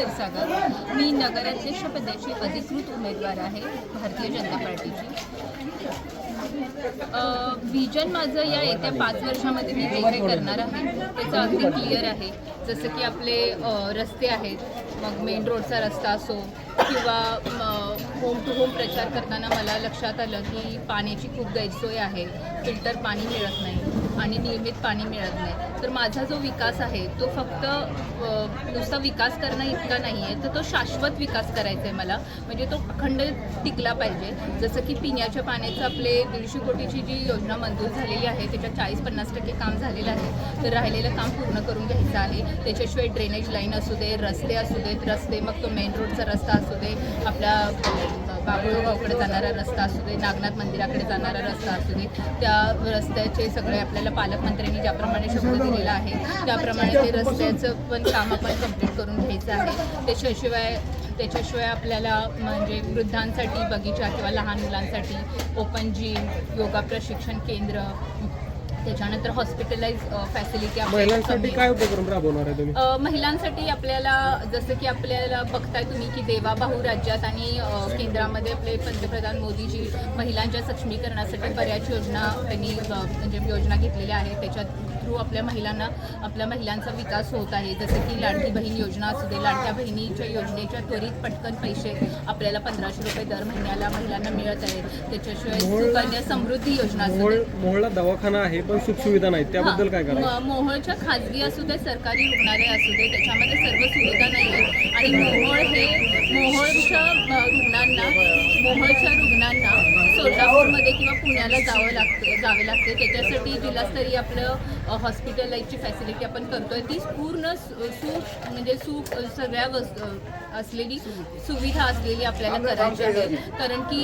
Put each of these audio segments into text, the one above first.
क्षीरसागर. मी नगराध्यक्षपदाची अधिकृत उमेदवार आहे भारतीय जनता पार्टीची. व्हिजन विजन माझं या येत्या पाच वर्षामध्ये मी जे काही करणार आहे त्याचं अगदी क्लिअर आहे. जसं की आपले रस्ते आहेत मग मेन रोडचा रस्ता असो किंवा होम टू होम प्रचार करताना मला लक्षात आलं की पाण्याची खूप गैरसोय आहे फिल्टर पाणी मिळत नाही. आणि नियमित पाणी मिळत नाही. तर माझा जो विकास आहे तो फक्त नुसता विकास करणं इतका नाही आहे तर तो शाश्वत विकास करायचा आहे मला. म्हणजे तो अखंड टिकला पाहिजे. जसं की पिण्याच्या पाण्याचं आपले दीडशे कोटीची जी योजना मंजूर झालेली आहे त्याच्यात चाळीस पन्नास टक्के काम झालेलं आहे. तर राहिलेलं काम पूर्ण करून घ्यायचं आहे. त्याच्याशिवाय ड्रेनेज लाईन असू दे रस्ते असू देत रस्ते मग तो मेन रोडचा रस्ता असू दे आपल्या बाबुळगावकडे जाणारा रस्ता असू दे नागनाथ मंदिराकडे जाणारा रस्ता असू दे त्या रस्त्याचे सगळे आपल्याला पालकमंत्र्यांनी ज्याप्रमाणे शब्द दिलेला आहे त्याप्रमाणे ते रस्त्याचं पण काम आपण कंप्लीट करून घ्यायचं आहे. त्याच्याशिवाय त्याच्याशिवाय आपल्याला म्हणजे वृद्धांसाठी बगीचा किंवा लहान मुलांसाठी ओपन जिम योगा प्रशिक्षण केंद्र त्याच्यानंतर हॉस्पिटलाइज फॅसिलिटी महिलांसाठी काय उपक्रम राबवणार आहे तुम्ही? महिलांसाठी आपल्याला जसं की आपल्याला बघताय तुम्ही की देवाबाहू राज्यात आणि अ, केंद्रामध्ये आपले पंतप्रधान मोदीजी महिलांच्या सक्षमीकरणासाठी बऱ्याच योजना त्यांनी अ, म्हणजे योजना घेतलेल्या आहेत. त्याच्या थ्रू आपल्या महिलांना आपल्या महिलांचा विकास होत आहे. जसं की लाडकी बहीण योजना असू दे लाडक्या बहिणीच्या योजनेच्या त्वरित पटकन पैसे आपल्याला पंधराशे रुपये दर महिन्याला महिलांना मिळत आहेत. त्याच्याशिवाय सुकन्या समृद्धी योजना असू मोहोळ दे मोहोळला दवाखाना आहे पण सुखसुविधा नाहीत. त्याबद्दल काय करायचं? म- मोहोळच्या खाजगी असू दे सरकारी रुग्णालय असू दे त्याच्यामध्ये सर्व सुविधा नाही आहेत आणि मोहोळ हे मोहोळच्या अ, रुग्णांना मोहोळच्या रुग्णांना सोलापूरमध्ये किंवा पुण्याला जावं लागतं जावे लागते. त्याच्यासाठी जिल्हास्तरीय आपलं अ, हॉस्पिटलाइजची फॅसिलिटी आपण करतोय. ती पूर्ण सु सु- म्हणजे सु सगळ्या वस्तू असलेली सुविधा असलेली आपल्याला करायची आहे. कारण की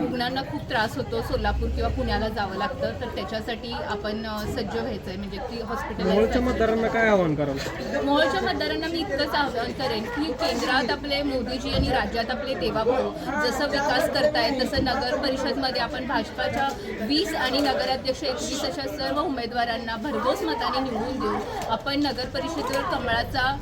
रुग्णांना खूप त्रास होतो. सोलापूर किंवा पुण्याला जावं लागतं. तर त्याच्यासाठी आपण सज्ज व्हायचं आहे म्हणजे ती मोहोळच्या हॉस्पिटल मतदारांना काय आवाहन कराल? मोहोळच्या मतदारांना मी इतकंच आवाहन करेन की केंद्रात आपले मोदीजी आणि राज्यात आपले देवाभाऊ जसं विकास करतायत तसं नगर मध्ये आपण भाजपाच्या वीस आणि नगराध्यक्ष एकवीस अशा सर्व उमेदवारांना भरघोस मताने निवडून देऊ आपण नगर परिषदेवर कमळाचा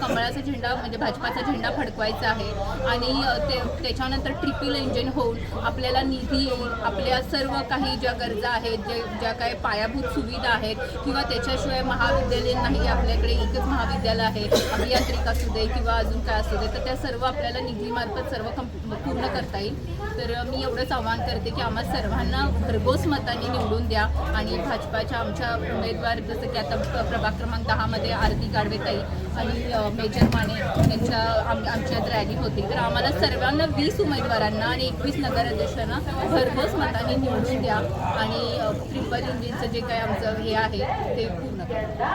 कमळाचा झेंडा म्हणजे भाजपाचा झेंडा फडकवायचा आहे. आणि ते त्याच्यानंतर ट्रिपल इंजिन होऊन आपल्याला निधी येईल आपल्या सर्व काही ज्या गरजा आहेत जे ज्या काही पायाभूत सुविधा आहेत किंवा त्याच्याशिवाय महाविद्यालय नाही आपल्याकडे एकच महाविद्यालय आहे अभियांत्रिक असू दे किंवा अजून काय असू दे तर त्या सर्व आपल्याला निधीमार्फत सर्व कम पूर्ण करता येईल. तर मी एवढंच आव्हान करते. की आम्हा सर्वांना भरघोस मताने निवडून द्या आणि भाजपाच्या आमच्या उमेदवार जसं की आता प्रभाग क्रमांक दहामध्ये आरती गाडवेताई आणि मेजर माने यांच्या आम आमच्यात रॅली होती. तर आम्हाला सर्वांना वीस उमेदवारांना आणि एकवीस नगराध्यक्षांना भरघोस मताने निवडून द्या आणि ट्रिपल इंजिनचं जे काही आमचं हे आहे ते पूर्ण करा.